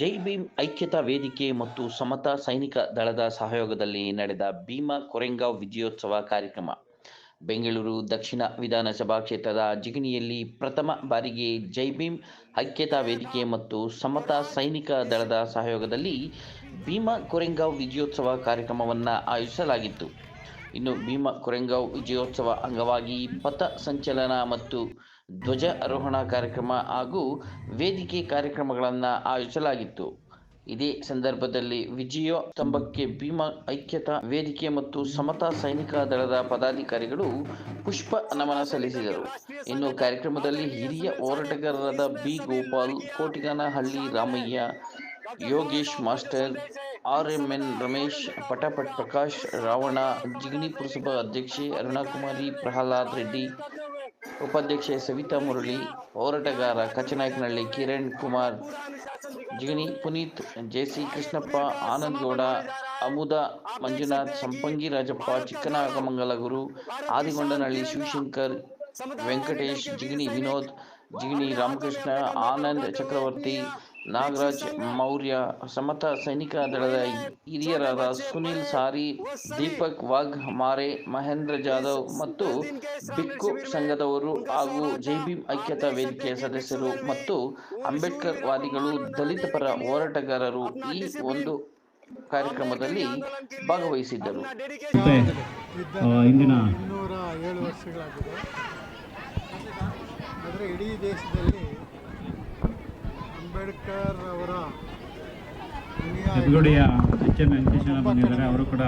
ಜೈ ಭೀಮ್ ಐಕ್ಯತಾ ವೇದಿಕೆ ಮತ್ತು ಸಮತಾ ಸೈನಿಕ ದಳದ ಸಹಯೋಗದಲ್ಲಿ ನಡೆದ ಭೀಮ ಕೊರೆಂಗಾವ್ ವಿಜಯೋತ್ಸವ ಕಾರ್ಯಕ್ರಮ. ಬೆಂಗಳೂರು ದಕ್ಷಿಣ ವಿಧಾನಸಭಾ ಕ್ಷೇತ್ರದ ಜಿಗಣಿಯಲ್ಲಿ ಪ್ರಥಮ ಬಾರಿಗೆ ಜೈ ಭೀಮ್ ಐಕ್ಯತಾ ವೇದಿಕೆ ಮತ್ತು ಸಮತಾ ಸೈನಿಕ ದಳದ ಸಹಯೋಗದಲ್ಲಿ ಭೀಮ ಕೊರೆಂಗಾವ್ ವಿಜಯೋತ್ಸವ ಕಾರ್ಯಕ್ರಮವನ್ನು ಆಯೋಜಿಸಲಾಗಿತ್ತು. ಇನ್ನು ಭೀಮ ಕೊರೆಂಗಾವ್ ವಿಜಯೋತ್ಸವ ಅಂಗವಾಗಿ ಪಥ ಸಂಚಲನ ಮತ್ತು ಧ್ವಜಾರೋಹಣ ಕಾರ್ಯಕ್ರಮ ಹಾಗೂ ವೇದಿಕೆ ಕಾರ್ಯಕ್ರಮಗಳನ್ನು ಆಯೋಜಿಸಲಾಗಿತ್ತು. ಇದೇ ಸಂದರ್ಭದಲ್ಲಿ ವಿಜಯ ಸ್ತಂಭಕ್ಕೆ ಭೀಮಾ ಐಕ್ಯತಾ ವೇದಿಕೆ ಮತ್ತು ಸಮತಾ ಸೈನಿಕ ದಳದ ಪದಾಧಿಕಾರಿಗಳು ಪುಷ್ಪ ನಮನ ಸಲ್ಲಿಸಿದರು. ಇನ್ನು ಕಾರ್ಯಕ್ರಮದಲ್ಲಿ ಹಿರಿಯ ಹೋರಾಟಗಾರರಾದ B Gopal, Kotiganahalli Ramaiah, Yogesh master R M N Ramesh Patapat Prakash Ravana, Jigani ಪುರಸಭಾ ಅಧ್ಯಕ್ಷೆ ಅರುಣಾಕುಮಾರಿ, ಪ್ರಹ್ಲಾದ್ ರೆಡ್ಡಿ ಉಪಾಧ್ಯಕ್ಷೆ ಸವಿತಾ ಮುರಳಿ, ಹೋರಾಟಗಾರ ಕಚ್ಚನಾಯಕನಹಳ್ಳಿ ಕಿರಣ್ ಕುಮಾರ್, ಜಿಗಣಿ ಪುನೀತ್, ಜೆಸಿ ಕೃಷ್ಣಪ್ಪ, ಆನಂದ್ ಗೌಡ, ಅಮುದ, ಮಂಜುನಾಥ್, ಸಂಪಂಗಿ ರಾಜಪ್ಪ ಚಿಕ್ಕನಾಗಮಂಗಲ ಗುರು ಆದಿಗೊಂಡನಹಳ್ಳಿ ಶಿವಶಂಕರ್, ವೆಂಕಟೇಶ್, ಜಿಗಣಿ ವಿನೋದ್, ಜಿಗಣಿ ರಾಮಕೃಷ್ಣ, ಆನಂದ್ ಚಕ್ರವರ್ತಿ ನಾಗರಾಜ್ ಮೌರ್ಯ ಸಮತ ಸೈನಿಕ ದಳದ ಹಿರಿಯರಾದ ಸುನಿಲ್ ಸಾರಿ ದೀಪಕ್ ವಾಘ್ ಮಾರೆ ಮಹೇಂದ್ರ ಜಾಧವ್ ಮತ್ತು ಬಿಕ್ಕು ಸಂಘದವರು ಹಾಗೂ ಜೈಭೀಮ್ ಐಕ್ಯತಾ ವೇದಿಕೆಯ ಸದಸ್ಯರು ಮತ್ತು ಅಂಬೇಡ್ಕರ್ ವಾದಿಗಳು ದಲಿತ ಪರ ಹೋರಾಟಗಾರರು ಈ ಒಂದು ಕಾರ್ಯಕ್ರಮದಲ್ಲಿ ಭಾಗವಹಿಸಿದ್ದರು. ಇಡೀ ದೇಶದಲ್ಲಿ ಅಂಬೇಡ್ಕರ್ ಅವರ ಅನುಯಾಯಿಗಳು ಹೆಬ್ಬಗುಡಿಯ ಎಚ್ ಎಂ ವೆಂಕಟೇಶನ ಬಂದಿದ್ದಾರೆ. ಅವರು ಕೂಡ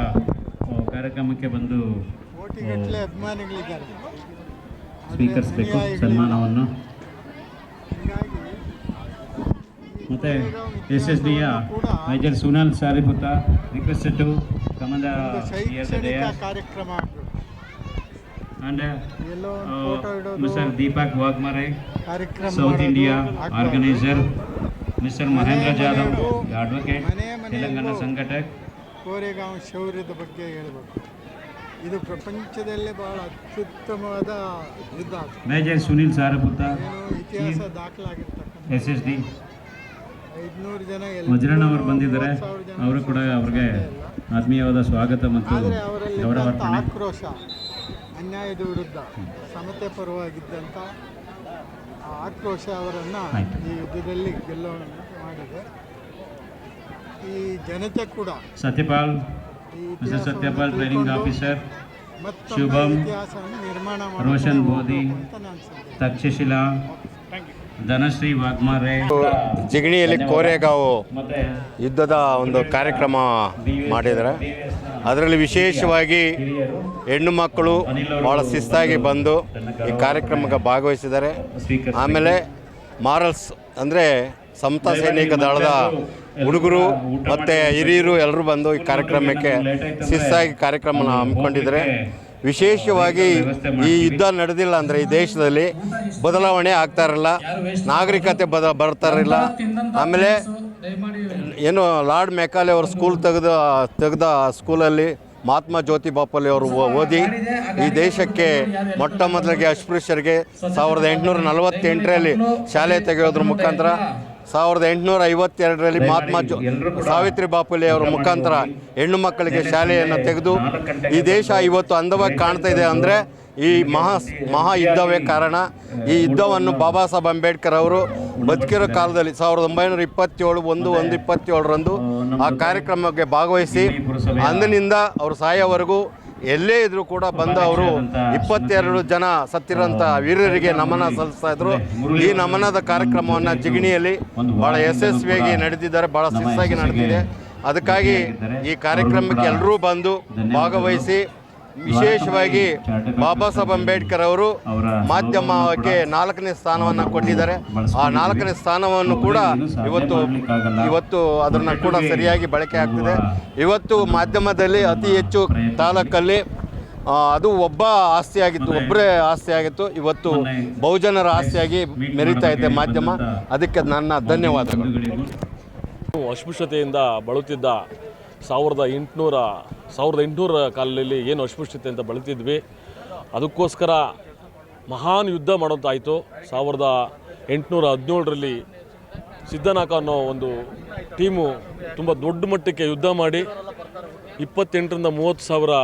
ಕಾರ್ಯಕ್ರಮಕ್ಕೆ ಬಂದು ಅಭಿಮಾನಿಗಳಿದ್ದಾರೆ. ಸ್ವೀಕರಿಸಬೇಕು ಸನ್ಮಾನವನ್ನು. ಮತ್ತೆ S S ಡಿಯ major Sunil Sariputta requested to come and ಒಂದು ಶೈಕ್ಷಣಿಕ ಕಾರ್ಯಕ್ರಮ. ಇಡೋದು Mister Deepak Waghmare South India organiser Mister Mahendra Jadhav advocate Telangana ಸಂಘಟಕ್. Koregaon ಶೌರ್ಯದ ಬಗ್ಗೆ ಹೇಳಬೇಕು. ಇದು ಪ್ರಪಂಚದಲ್ಲೇ ಬಹಳ ಅತ್ಯುತ್ತಮವಾದ ಯುದ್ಧ. ಮೇಜರ್ ಸುನಿಲ್ ಸಾರಪುತ್ತ ಇತಿಹಾಸ ದಾಖಲಾಗಿರ್ತಕ್ಕಂಥ ಎಸ್ ಎಸ್ ಡಿ. ಐದುನೂರು ಜನ ವಜ್ರಣ್ಣ ಅವರು ಬಂದಿದ್ದಾರೆ. ಅವರು ಕೂಡ ಅವ್ರಿಗೆ ಆತ್ಮೀಯವಾದ ಸ್ವಾಗತ ಮತ್ತು ಅವರಲ್ಲಿ ಆಕ್ರೋಶ ಅನ್ಯಾಯದ ವಿರುದ್ಧ ಸಮತೆ ಪರವಾಗಿದ್ದಂಥ ಆಕ್ರೋಶ ಅವರನ್ನು. ಈ ಯುದ್ಧದಲ್ಲಿ ಗೆಲ್ಲುವಂತೆ ಮಾಡಿದೆ. ಈ ಜನತೆ ಕೂಡ ಸತ್ಯಪಾಲ್ ಸತ್ಯಪಾಲ್ ಟ್ರೈನಿಂಗ್ ಆಫೀಸರ್ ಶುಭಂ, ರೋಷನ್ ಬೋಧಿ. ತಕ್ಷಶಿಲಾ ಧನಶ್ರೀ ವಾಗ್ಮಾರೆ. ಜಿಗಣಿಯಲ್ಲಿ ಕೋರೆಗಾವು ಮತ್ತೆ ಯುದ್ಧದ ಒಂದು ಕಾರ್ಯಕ್ರಮ ಮಾಡಿದ್ದಾರೆ. ಅದರಲ್ಲಿ ವಿಶೇಷವಾಗಿ ಹೆಣ್ಣು ಮಕ್ಕಳು ಭಾಳ ಶಿಸ್ತಾಗಿ ಬಂದು ಈ ಕಾರ್ಯಕ್ರಮಕ್ಕೆ ಭಾಗವಹಿಸಿದ್ದಾರೆ. ಆಮೇಲೆ ಮಾರಲ್ಸ್ ಅಂದರೆ ಸಮತಾ ಸೈನಿಕ ದಳದ ಹುಡುಗರು ಮತ್ತು ಹಿರಿಯರು ಎಲ್ಲರೂ ಬಂದು ಈ ಕಾರ್ಯಕ್ರಮಕ್ಕೆ ಶಿಸ್ತಾಗಿ ಕಾರ್ಯಕ್ರಮನ ಹಮ್ಮಿಕೊಂಡಿದ್ದಾರೆ. ವಿಶೇಷವಾಗಿ ಈ ಯುದ್ಧ ನಡೆದಿಲ್ಲ ಅಂದರೆ ಈ ದೇಶದಲ್ಲಿ ಬದಲಾವಣೆ ಆಗ್ತಾ ಇರಲ್ಲ. ನಾಗರಿಕತೆ ಬದ ಬರ್ತಾ ಇರಲಿಲ್ಲ ಆಮೇಲೆ ಏನು ಲಾರ್ಡ್ ಮೆಕಾಲೆ ಅವರು ಸ್ಕೂಲ್ ತೆಗೆದ ತೆಗೆದ ಸ್ಕೂಲಲ್ಲಿ ಮಹಾತ್ಮ ಜ್ಯೋತಿ ಬಾಪಲ್ಲಿ ಅವರು ಓದಿ ಈ ದೇಶಕ್ಕೆ ಮೊಟ್ಟ ಮೊದಲಿಗೆ ಅಸ್ಪೃಶ್ಯರಿಗೆ ಸಾವಿರದ ಎಂಟುನೂರ ನಲವತ್ತೆಂಟರಲ್ಲಿ ಶಾಲೆ ತೆಗೆಯೋದ್ರ ಮುಖಾಂತರ ಸಾವಿರದ ಎಂಟುನೂರ ಐವತ್ತೆರಡರಲ್ಲಿ ಮಹಾತ್ಮ ಜೋ ಸಾವಿತ್ರಿ ಬಾಪುಲಿ ಅವರ ಮುಖಾಂತರ ಹೆಣ್ಣು ಮಕ್ಕಳಿಗೆ ಶಾಲೆಯನ್ನು ತೆಗೆದು ಈ ದೇಶ ಇವತ್ತು ಅಂದವಾಗಿ ಕಾಣ್ತಾ ಇದೆ ಅಂದರೆ ಈ ಮಹಾ ಮಹಾ ಯುದ್ಧವೇ ಕಾರಣ. ಈ ಯುದ್ಧವನ್ನು ಬಾಬಾ ಸಾಹೇಬ್ ಅಂಬೇಡ್ಕರ್ ಅವರು ಬದುಕಿರೋ ಕಾಲದಲ್ಲಿ ಸಾವಿರದ ಒಂಬೈನೂರ ಇಪ್ಪತ್ತೇಳು ಒಂದು ಒಂದು ಇಪ್ಪತ್ತೇಳರಂದು ಆ ಕಾರ್ಯಕ್ರಮಕ್ಕೆ ಭಾಗವಹಿಸಿ ಅಂದಿನಿಂದ ಅವರು ಸಾಯೋವರೆಗೂ ಎಲ್ಲೇ ಇದ್ರೂ ಕೂಡ ಬಂದು ಅವರು ಇಪ್ಪತ್ತೆರಡು ಜನ ಸತ್ತಿರೋಂಥ ವೀರರಿಗೆ ನಮನ ಸಲ್ಲಿಸ್ತಾ ಇದ್ರು. ಈ ನಮನದ ಕಾರ್ಯಕ್ರಮವನ್ನು ಜಿಗಣಿಯಲ್ಲಿ ಭಾಳ ಯಶಸ್ವಿಯಾಗಿ ನಡೆದಿದ್ದಾರೆ ಭಾಳ ಸಿಸ್ಸಾಗಿ ನಡೆದಿದೆ. ಅದಕ್ಕಾಗಿ ಈ ಕಾರ್ಯಕ್ರಮಕ್ಕೆ ಎಲ್ಲರೂ ಬಂದು ಭಾಗವಹಿಸಿ ವಿಶೇಷವಾಗಿ ಬಾಬಾ ಸಾಹೇಬ್ ಅಂಬೇಡ್ಕರ್ ಅವರು ಮಾಧ್ಯಮಕ್ಕೆ ನಾಲ್ಕನೇ ಸ್ಥಾನವನ್ನು ಕೊಟ್ಟಿದ್ದಾರೆ. ಆ ನಾಲ್ಕನೇ ಸ್ಥಾನವನ್ನು ಕೂಡ ಇವತ್ತು ಇವತ್ತು ಅದನ್ನು ಕೂಡ ಸರಿಯಾಗಿ ಬಳಕೆ ಆಗ್ತಿದೆ. ಇವತ್ತು ಮಾಧ್ಯಮದಲ್ಲಿ ಅತಿ ಹೆಚ್ಚು ತಾಲೂಕಲ್ಲಿ ಅದು ಒಬ್ಬ ಆಸ್ತಿಯಾಗಿತ್ತು ಒಬ್ಬರೇ ಆಸ್ತಿಯಾಗಿತ್ತು. ಇವತ್ತು ಬಹುಜನರ ಆಸ್ತಿಯಾಗಿ ಮೆರೀತಾ ಇದೆ ಮಾಧ್ಯಮ. ಅದಕ್ಕೆ ನನ್ನ ಧನ್ಯವಾದಗಳು. ಅಸ್ಪೃಶ್ಯತೆಯಿಂದ ಬಳಲುತ್ತಿದ್ದ ಸಾವಿರದ ಎಂಟುನೂರ ಸಾವಿರದ ಎಂಟುನೂರ ಕಾಲದಲ್ಲಿ ಏನು ಅಸ್ಪೃಶ್ಯತೆ ಅಂತ ಬಳಲ್ತಿದ್ವಿ. ಅದಕ್ಕೋಸ್ಕರ ಮಹಾನ್ ಯುದ್ಧ ಮಾಡೋಂತಾಯಿತು. ಸಾವಿರದ ಎಂಟುನೂರ ಹದಿನೇಳರಲ್ಲಿ ಸಿದ್ಧನಾಕ ಅನ್ನೋ ಒಂದು ಟೀಮು ತುಂಬ ದೊಡ್ಡ ಮಟ್ಟಕ್ಕೆ ಯುದ್ಧ ಮಾಡಿ ಇಪ್ಪತ್ತೆಂಟರಿಂದ ಮೂವತ್ತು ಸಾವಿರ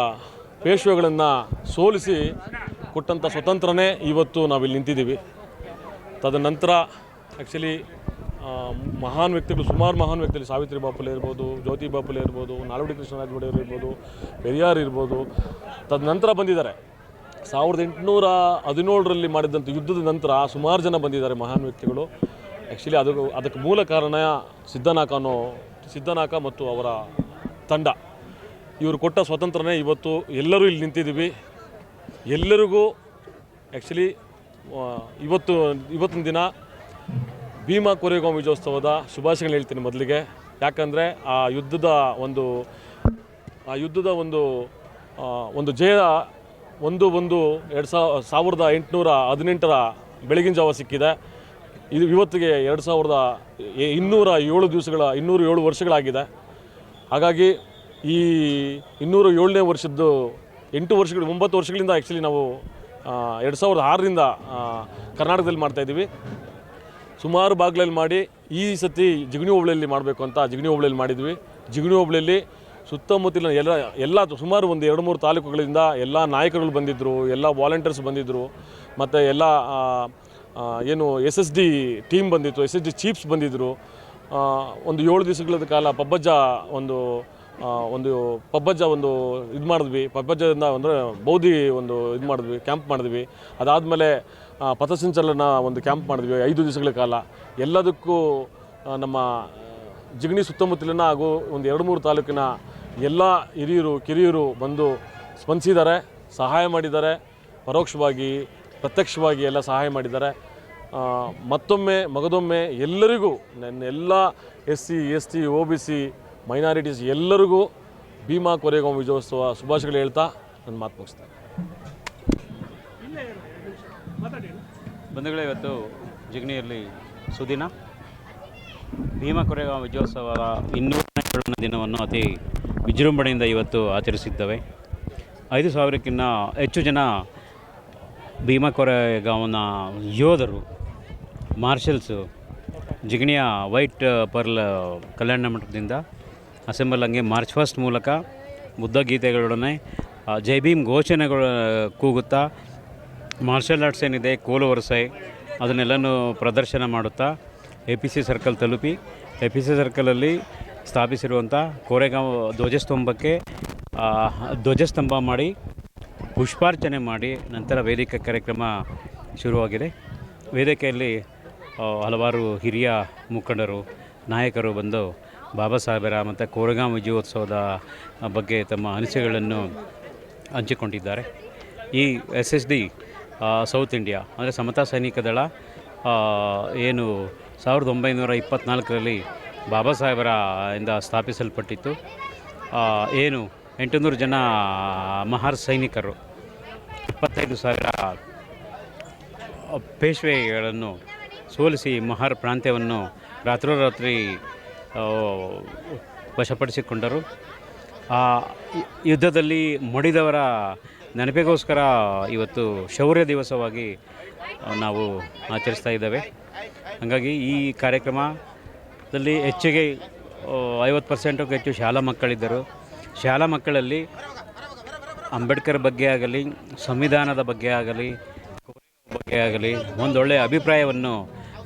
ಪೇಶ್ವೆಗಳನ್ನು ಸೋಲಿಸಿ ಕೊಟ್ಟಂಥ ಸ್ವತಂತ್ರನೇ ಇವತ್ತು ನಾವಿಲ್ಲಿ ನಿಂತಿದ್ದೀವಿ. ತದನಂತರ ಆ್ಯಕ್ಚುಲಿ ಮಹಾನ್ ವ್ಯಕ್ತಿಗಳು, ಸುಮಾರು ಮಹಾನ್ ವ್ಯಕ್ತಿಗಳು, ಸಾವಿತ್ರಿ ಬಾಪುಲೆ ಇರ್ಬೋದು, ಜ್ಯೋತಿ ಬಾಪುಲೆ ಇರ್ಬೋದು, ನಾಲ್ವಡಿ ಕೃಷ್ಣರಾಜ ಒಡೆಯರ್ ಇರ್ಬೋದು, ಪೆರಿಯಾರ್ ಇರ್ಬೋದು, ತದನಂತರ ಬಂದಿದ್ದಾರೆ. ಸಾವಿರದ ಎಂಟುನೂರ ಹದಿನೇಳರಲ್ಲಿ ಮಾಡಿದಂಥ ಯುದ್ಧದ ನಂತರ ಸುಮಾರು ಜನ ಬಂದಿದ್ದಾರೆ ಮಹಾನ್ ವ್ಯಕ್ತಿಗಳು. ಆ್ಯಕ್ಚುಲಿ ಅದು, ಅದಕ್ಕೆ ಮೂಲ ಕಾರಣ ಸಿದ್ಧನಾಕ ಅನ್ನೋ ಸಿದ್ಧನಾಕ ಮತ್ತು ಅವರ ತಂಡ. ಇವರು ಕೊಟ್ಟ ಸ್ವಾತಂತ್ರ್ಯನೇ ಇವತ್ತು ಎಲ್ಲರೂ ಇಲ್ಲಿ ನಿಂತಿದ್ದೀವಿ. ಎಲ್ಲರಿಗೂ ಆ್ಯಕ್ಚುಲಿ ಇವತ್ತು, ಇವತ್ತಿನ ದಿನ ಭೀಮಾ ಕೊರೆಗೋ ವಿಜಯೋತ್ಸವದ ಶುಭಾಶಯಗಳು ಹೇಳ್ತೀನಿ ಮೊದಲಿಗೆ. ಯಾಕಂದರೆ ಆ ಯುದ್ಧದ ಒಂದು, ಆ ಯುದ್ಧದ ಒಂದು ಒಂದು ಜಯ ಒಂದು ಒಂದು ಎರಡು ಸಾವಿರ ಸಾವಿರದ ಎಂಟುನೂರ ಹದಿನೆಂಟರ ಬೆಳಗಿನ ಜಾವ ಸಿಕ್ಕಿದೆ. ಇದು ಇವತ್ತಿಗೆ ಎರಡು ಸಾವಿರದ ಇನ್ನೂರ ಏಳು ದಿವಸಗಳ, ಇನ್ನೂರು ಏಳು ವರ್ಷಗಳಾಗಿದೆ. ಹಾಗಾಗಿ ಈ ಇನ್ನೂರ ಏಳನೇ ವರ್ಷದ್ದು ಎಂಟು ವರ್ಷಗಳು, ಒಂಬತ್ತು ವರ್ಷಗಳಿಂದ ಆ್ಯಕ್ಚುಲಿ ನಾವು ಎರಡು ಸಾವಿರದ ಆರರಿಂದ ಕರ್ನಾಟಕದಲ್ಲಿ ಮಾಡ್ತಾಯಿದ್ದೀವಿ ಸುಮಾರು ಭಾಗಗಳಲ್ಲಿ ಮಾಡಿ ಈ ಸತಿ ಜಿಗಣಿ ಹೋಬಳಿಯಲ್ಲಿ ಮಾಡಬೇಕು ಅಂತ ಜಿಗಣಿ ಹೋಬಳಿಯಲ್ಲಿ ಮಾಡಿದ್ವಿ. ಜಿಗಣಿ ಹೋಬಳಿಯಲ್ಲಿ ಸುತ್ತಮುತ್ತಲಿನ ಎಲ್ಲ ಎಲ್ಲ ಸುಮಾರು ಒಂದು ಎರಡು ಮೂರು ತಾಲೂಕುಗಳಿಂದ ಎಲ್ಲ ನಾಯಕರುಗಳು ಬಂದಿದ್ದರು ಎಲ್ಲ ವಾಲಂಟಿಯರ್ಸ್ ಬಂದಿದ್ದರು ಮತ್ತು ಎಲ್ಲ ಏನು ಎಸ್ ಎಸ್ ಡಿ ಟೀಮ್ ಬಂದಿತ್ತು, ಎಸ್ ಎಸ್ ಡಿ ಚೀಫ್ಸ್ ಬಂದಿದ್ದರು ಒಂದು ಏಳು ದಿವಸಗಳ ಕಾಲ ಪಬ್ಬಜ್ಜ ಒಂದು ಒಂದು ಪಬ್ಬಜ್ಜ ಒಂದು ಇದು ಮಾಡಿದ್ವಿ. ಪಬ್ಬಜ್ಜದಿಂದ ಅಂದರೆ ಬೌದಿ ಒಂದು ಇದು ಮಾಡಿದ್ವಿ, ಕ್ಯಾಂಪ್ ಮಾಡಿದ್ವಿ. ಅದಾದಮೇಲೆ ಪಥಸಂಚಲನ ಒಂದು ಕ್ಯಾಂಪ್ ಮಾಡಿದ್ವಿ, ಐದು ದಿವಸಗಳ ಕಾಲ. ಎಲ್ಲದಕ್ಕೂ ನಮ್ಮ ಜಿಗಣಿ ಸುತ್ತಮುತ್ತಲಿನ ಹಾಗೂ ಒಂದು ಎರಡು ಮೂರು ತಾಲೂಕಿನ ಎಲ್ಲ ಹಿರಿಯರು, ಕಿರಿಯರು ಬಂದು ಸ್ಪಂದಿಸಿದ್ದಾರೆ, ಸಹಾಯ ಮಾಡಿದ್ದಾರೆ, ಪರೋಕ್ಷವಾಗಿ, ಪ್ರತ್ಯಕ್ಷವಾಗಿ ಎಲ್ಲ ಸಹಾಯ ಮಾಡಿದ್ದಾರೆ. ಮತ್ತೊಮ್ಮೆ, ಮಗದೊಮ್ಮೆ ಎಲ್ಲರಿಗೂ, ನನ್ನ ಎಲ್ಲ S C S T O B C minorities ಎಲ್ಲರಿಗೂ ಭೀಮಾ ಕೊರೆಗಾಂವ್ ವಿಜಯೋತ್ಸವ ಶುಭಾಶಯಗಳು ಹೇಳ್ತಾ ನನ್ನ ಮಾತು ಮುಗಿಸ್ತೇನೆ ಬಂಧುಗಳೇ, ಇವತ್ತು ಜಿಗಣಿಯಲ್ಲಿ ಸುದಿನ. ಭೀಮಾ ಕೊರೆಗಾಂವ್ ವಿಜಯೋತ್ಸವದ ಇನ್ನೂರನೇ ದಿನವನ್ನು ಅತಿ ವಿಜೃಂಭಣೆಯಿಂದ ಇವತ್ತು ಆಚರಿಸಿದ್ದೇವೆ. ಐದು ಸಾವಿರಕ್ಕಿಂತ ಹೆಚ್ಚು ಜನ ಭೀಮಾ ಕೊರೆಗಾಂವ್ನ ಯೋಧರು, ಮಾರ್ಷಲ್ಸು ಜಿಗಣಿಯ ವೈಟ್ ಪರ್ಲ್ ಕಲ್ಯಾಣ ಮಂಟಪದಿಂದ ಅಸೆಂಬಲ್ ಹಂಗೆ ಮಾರ್ಚ್ ಫಸ್ಟ್ ಮೂಲಕ ಬುದ್ಧ ಗೀತೆಗಳೊಡನೆ ಜೈ ಭೀಮ್ ಘೋಷಣೆಗಳು ಕೂಗುತ್ತಾ ಮಾರ್ಷಲ್ ಆರ್ಟ್ಸ್ ಏನಿದೆ, ಕೋಲು ವರಸೆ, ಅದನ್ನೆಲ್ಲನೂ ಪ್ರದರ್ಶನ ಮಾಡುತ್ತಾ ಎ ಪಿ ಸಿ ಸರ್ಕಲ್ ತಲುಪಿ ಎ ಪಿ ಸಿ ಸರ್ಕಲಲ್ಲಿ ಸ್ಥಾಪಿಸಿರುವಂಥ ಕೋರೆಗಾಂವ್ ಧ್ವಜಸ್ತಂಭಕ್ಕೆ ಧ್ವಜಸ್ತಂಭ ಮಾಡಿ, ಪುಷ್ಪಾರ್ಚನೆ ಮಾಡಿ, ನಂತರ ವೇದಿಕೆ ಕಾರ್ಯಕ್ರಮ ಶುರುವಾಗಿದೆ. ವೇದಿಕೆಯಲ್ಲಿ ಹಲವಾರು ಹಿರಿಯ ಮುಖಂಡರು, ನಾಯಕರು ಬಂದು ಬಾಬಾ ಸಾಹೇಬರ ಮತ್ತು ಕೋರೆಗಾಂವ್ ವಿಜಯೋತ್ಸವದ ಬಗ್ಗೆ ತಮ್ಮ ಅನಿಸಿಕೆಗಳನ್ನು ಹಂಚಿಕೊಂಡಿದ್ದಾರೆ. ಈ S S D South India ಅಂದರೆ ಸಮತಾ ಸೈನಿಕ ದಳ ಏನು ಸಾವಿರದ ಒಂಬೈನೂರ ಇಪ್ಪತ್ತ್ನಾಲ್ಕರಲ್ಲಿ ಬಾಬಾ ಸಾಹೇಬರ ಇಂದ ಸ್ಥಾಪಿಸಲ್ಪಟ್ಟಿತ್ತು. ಏನು ಎಂಟುನೂರು ಜನ ಮಹಾರ್ ಸೈನಿಕರು, ಇಪ್ಪತ್ತೈದು ಸಾವಿರ ಪೇಶ್ವೆಗಳನ್ನು ಸೋಲಿಸಿ ಮಹಾರ್ ಪ್ರಾಂತ್ಯವನ್ನು ರಾತ್ರೋರಾತ್ರಿ ವಶಪಡಿಸಿಕೊಂಡರು. ಆ, ಯುದ್ಧದಲ್ಲಿ ಮಡಿದವರ ನೆನಪಿಗೋಸ್ಕರ ಇವತ್ತು ಶೌರ್ಯ ದಿವಸವಾಗಿ ನಾವು ಆಚರಿಸ್ತಾ ಇದ್ದೇವೆ. ಹಾಗಾಗಿ ಈ ಕಾರ್ಯಕ್ರಮದಲ್ಲಿ ಹೆಚ್ಚಿಗೆ ಐವತ್ತು ಪರ್ಸೆಂಟಕ್ಕೂ ಹೆಚ್ಚು ಶಾಲಾ ಮಕ್ಕಳಿದ್ದರು. ಶಾಲಾ ಮಕ್ಕಳಲ್ಲಿ ಅಂಬೇಡ್ಕರ್ ಬಗ್ಗೆ ಆಗಲಿ, ಸಂವಿಧಾನದ ಬಗ್ಗೆ ಆಗಲಿ ಬಗ್ಗೆ ಆಗಲಿ ಒಂದೊಳ್ಳೆಯ ಅಭಿಪ್ರಾಯವನ್ನು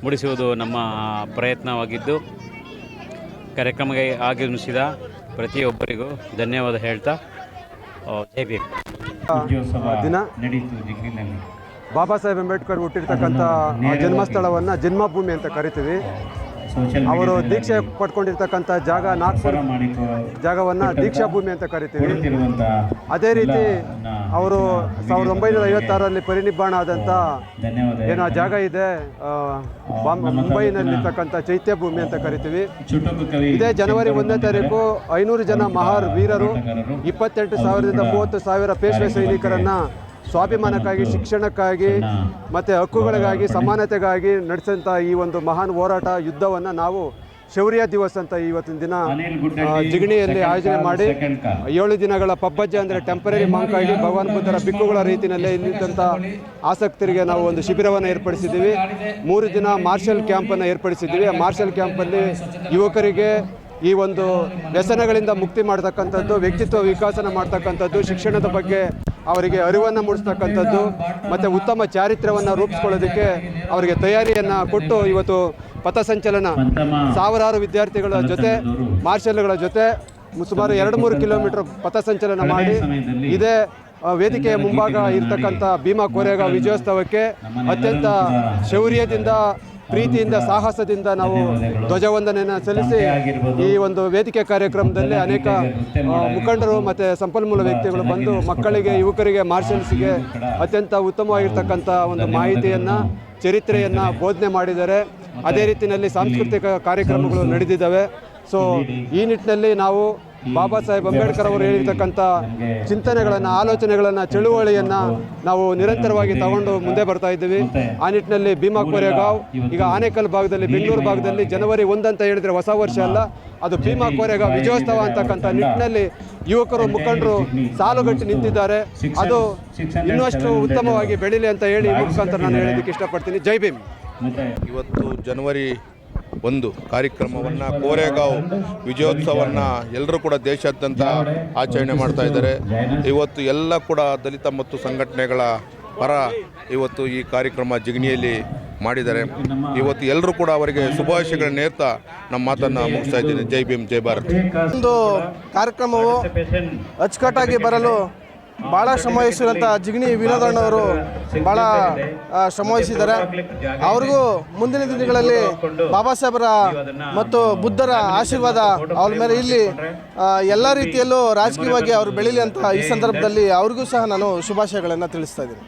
ಮೂಡಿಸುವುದು ನಮ್ಮ ಪ್ರಯತ್ನವಾಗಿದ್ದು, ಕಾರ್ಯಕ್ರಮಕ್ಕೆ ಆಗಮಿಸಿದ ಪ್ರತಿಯೊಬ್ಬರಿಗೂ ಧನ್ಯವಾದ ಹೇಳ್ತಾ ಜೈ ಭೀಮ್. ದಿನ ಬಾಬಾ ಸಾಹೇಬ್ ಅಂಬೇಡ್ಕರ್ ಹುಟ್ಟಿರ್ತಕ್ಕಂಥ ಜನ್ಮಸ್ಥಳವನ್ನು ಜನ್ಮಭೂಮಿ ಅಂತ ಕರಿತೀವಿ. ಅವರು ದೀಕ್ಷೆ ಪಡ್ಕೊಂಡಿರ್ತಕ್ಕಂಥ ಜಾಗ ನಾಗ್ಪುರ ಜಾಗವನ್ನು ದೀಕ್ಷಾ ಭೂಮಿ ಅಂತ ಕರಿತೀವಿ. ಅದೇ ರೀತಿ ಅವರು ಸಾವಿರದ ಒಂಬೈನೂರ ಐವತ್ತಾರರಲ್ಲಿ ಪರಿನಿಬ್ಬಾಣ ಆದಂಥ ಏನೋ ಜಾಗ ಇದೆ ಮುಂಬೈನಲ್ಲಿರ್ತಕ್ಕಂಥ ಚೈತ್ಯ ಭೂಮಿ ಅಂತ ಕರಿತೀವಿ. ಇದೇ ಜನವರಿ ಒಂದನೇ ತಾರೀಕು ಐನೂರು ಜನ ಮಹಾರ್ ವೀರರು ಇಪ್ಪತ್ತೆಂಟು ಸಾವಿರದಿಂದ ಮೂವತ್ತು ಸಾವಿರ ಪೇಶ್ವೆ ಸೈನಿಕರನ್ನ ಸ್ವಾಭಿಮಾನಕ್ಕಾಗಿ ಶಿಕ್ಷಣಕ್ಕಾಗಿ ಮತ್ತು ಹಕ್ಕುಗಳಿಗಾಗಿ ಸಮಾನತೆಗಾಗಿ ನಡೆಸಿದಂಥ ಈ ಒಂದು ಮಹಾನ್ ಹೋರಾಟ ಯುದ್ಧವನ್ನು ನಾವು ಶೌರ್ಯ ದಿವಸ್ ಅಂತ ಇವತ್ತಿನ ದಿನ ಜಿಗಣಿಯಲ್ಲಿ ಆಯೋಜನೆ ಮಾಡಿ ಏಳು ದಿನಗಳ ಪಬ್ಬಜ್ಜ ಅಂದರೆ ಟೆಂಪರರಿ ಮಾಂಕಾಗಿ ಭಗವಾನ್ ಬುದ್ಧರ ಬಿಕ್ಕುಗಳ ರೀತಿಯಲ್ಲೇ ಇಲ್ಲಿದ್ದಂಥ ಆಸಕ್ತರಿಗೆ ನಾವು ಒಂದು ಶಿಬಿರವನ್ನು ಏರ್ಪಡಿಸಿದ್ದೀವಿ. ಮೂರು ದಿನ ಮಾರ್ಷಲ್ ಕ್ಯಾಂಪನ್ನು ಏರ್ಪಡಿಸಿದ್ದೀವಿ. ಆ ಮಾರ್ಷಲ್ ಕ್ಯಾಂಪಲ್ಲಿ ಯುವಕರಿಗೆ ಈ ಒಂದು ವ್ಯಸನಗಳಿಂದ ಮುಕ್ತಿ ಮಾಡ್ತಕ್ಕಂಥದ್ದು ವ್ಯಕ್ತಿತ್ವ ವಿಕಾಸನ ಮಾಡ್ತಕ್ಕಂಥದ್ದು ಶಿಕ್ಷಣದ ಬಗ್ಗೆ ಅವರಿಗೆ ಅರಿವನ್ನು ಮೂಡಿಸ್ತಕ್ಕಂಥದ್ದು ಮತ್ತು ಉತ್ತಮ ಚಾರಿತ್ರ್ಯವನ್ನು ರೂಪಿಸ್ಕೊಳ್ಳೋದಕ್ಕೆ ಅವರಿಗೆ ತಯಾರಿಯನ್ನು ಕೊಟ್ಟು ಇವತ್ತು ಪಥಸಂಚಲನ ಸಾವಿರಾರು ವಿದ್ಯಾರ್ಥಿಗಳ ಜೊತೆ ಮಾರ್ಷಲ್ಗಳ ಜೊತೆ ಸುಮಾರು ಎರಡು ಮೂರು ಕಿಲೋಮೀಟರ್ ಪಥಸಂಚಲನ ಮಾಡಿ ಇದೇ ವೇದಿಕೆಯ ಮುಂಭಾಗ ಇರ್ತಕ್ಕಂಥ ಭೀಮಾ ಕೋರೆಗ ವಿಜಯೋತ್ಸವಕ್ಕೆ ಅತ್ಯಂತ ಶೌರ್ಯದಿಂದ ಪ್ರೀತಿಯಿಂದ ಸಾಹಸದಿಂದ ನಾವು ಧ್ವಜವಂದನೆಯನ್ನು ಸಲ್ಲಿಸಿ ಈ ಒಂದು ವೇದಿಕೆ ಕಾರ್ಯಕ್ರಮದಲ್ಲಿ ಅನೇಕ ಮುಖಂಡರು ಮತ್ತು ಸಂಪನ್ಮೂಲ ವ್ಯಕ್ತಿಗಳು ಬಂದು ಮಕ್ಕಳಿಗೆ ಯುವಕರಿಗೆ ಮಾರ್ಷಲ್ಸ್ಗೆ ಅತ್ಯಂತ ಉತ್ತಮವಾಗಿರ್ತಕ್ಕಂಥ ಒಂದು ಮಾಹಿತಿಯನ್ನು ಚರಿತ್ರೆಯನ್ನು ಬೋಧನೆ ಮಾಡಿದ್ದಾರೆ. ಅದೇ ರೀತಿಯಲ್ಲಿ ಸಾಂಸ್ಕೃತಿಕ ಕಾರ್ಯಕ್ರಮಗಳು ನಡೆದಿದ್ದಾವೆ. ಸೊ ಈ ನಿಟ್ಟಿನಲ್ಲಿ ನಾವು ಬಾಬಾ ಸಾಹೇಬ್ ಅಂಬೇಡ್ಕರ್ ಅವರು ಹೇಳಿರ್ತಕ್ಕಂಥ ಚಿಂತನೆಗಳನ್ನು, ಆಲೋಚನೆಗಳನ್ನು, ಚಳುವಳಿಯನ್ನು ನಾವು ನಿರಂತರವಾಗಿ ತಗೊಂಡು ಮುಂದೆ ಬರ್ತಾ ಇದ್ದೀವಿ. ಆ ನಿಟ್ಟಿನಲ್ಲಿ ಭೀಮಾ ಕೋರೆಗಾವ್, ಈಗ ಆನೇಕಲ್ ಭಾಗದಲ್ಲಿ, ಬೆಂಗಳೂರು ಭಾಗದಲ್ಲಿ ಜನವರಿ ಒಂದಂತ ಹೇಳಿದರೆ ಹೊಸ ವರ್ಷ ಅಲ್ಲ, ಅದು ಭೀಮಾ ಕೋರೆಗಾವ್ ವಿಜಯೋತ್ಸವ ಅಂತಕ್ಕಂಥ ನಿಟ್ಟಿನಲ್ಲಿ ಯುವಕರು, ಮುಖಂಡರು ಸಾಲುಗಟ್ಟಿ ನಿಂತಿದ್ದಾರೆ. ಅದು ಇನ್ನಷ್ಟು ಉತ್ತಮವಾಗಿ ಬೆಳೀಲಿ ಅಂತ ಹೇಳಿ ಮುಖಾಂತರ ನಾನು ಹೇಳೋದಕ್ಕೆ ಇಷ್ಟಪಡ್ತೀನಿ. ಜೈ ಭೀಮ್. ಇವತ್ತು ಜನವರಿ ಒಂದು ಕಾರ್ಯಕ್ರಮವನ್ನು ಕೋರೆಗಾಂವ್ ವಿಜಯೋತ್ಸವವನ್ನು ಎಲ್ಲರೂ ಕೂಡ ದೇಶಾದ್ಯಂತ ಆಚರಣೆ ಮಾಡ್ತಾ ಇದ್ದಾರೆ. ಇವತ್ತು ಎಲ್ಲ ಕೂಡ ದಲಿತ ಮತ್ತು ಸಂಘಟನೆಗಳ ಪರ ಇವತ್ತು ಈ ಕಾರ್ಯಕ್ರಮ ಜಿಗಣಿಯಲ್ಲಿ ಮಾಡಿದ್ದಾರೆ. ಇವತ್ತು ಎಲ್ಲರೂ ಕೂಡ ಅವರಿಗೆ ಶುಭಾಶಯಗಳ ನೇರ್ತಾ ನಮ್ಮ ಮಾತನ್ನು ಮುಗಿಸ್ತಾ ಇದ್ದೀನಿ. ಜೈ ಭೀಮ್, ಜೈ ಭಾರತ್. ಒಂದು ಕಾರ್ಯಕ್ರಮವು ಅಚ್ಚುಕಟ್ಟಾಗಿ ಬರಲು ಭಾಳ ಶ್ರಮವಹಿಸಿದಂಥ ಜಿಗಣಿ ವಿನೋದಣ್ಣವರು ಭಾಳ ಶ್ರಮವಹಿಸಿದ್ದಾರೆ. ಅವ್ರಿಗೂ ಮುಂದಿನ ದಿನಗಳಲ್ಲಿ ಬಾಬಾ ಸಾಹೇಬರ ಮತ್ತು ಬುದ್ಧರ ಆಶೀರ್ವಾದ ಅವ್ರ ಮೇಲೆ ಇಲ್ಲಿ ಎಲ್ಲ ರೀತಿಯಲ್ಲೂ ರಾಜಕೀಯವಾಗಿ ಅವರು ಬೆಳೀಲಿ ಅಂತ ಈ ಸಂದರ್ಭದಲ್ಲಿ ಅವ್ರಿಗೂ ಸಹ ನಾನು ಶುಭಾಶಯಗಳನ್ನು ತಿಳಿಸ್ತಾ ಇದ್ದೀನಿ.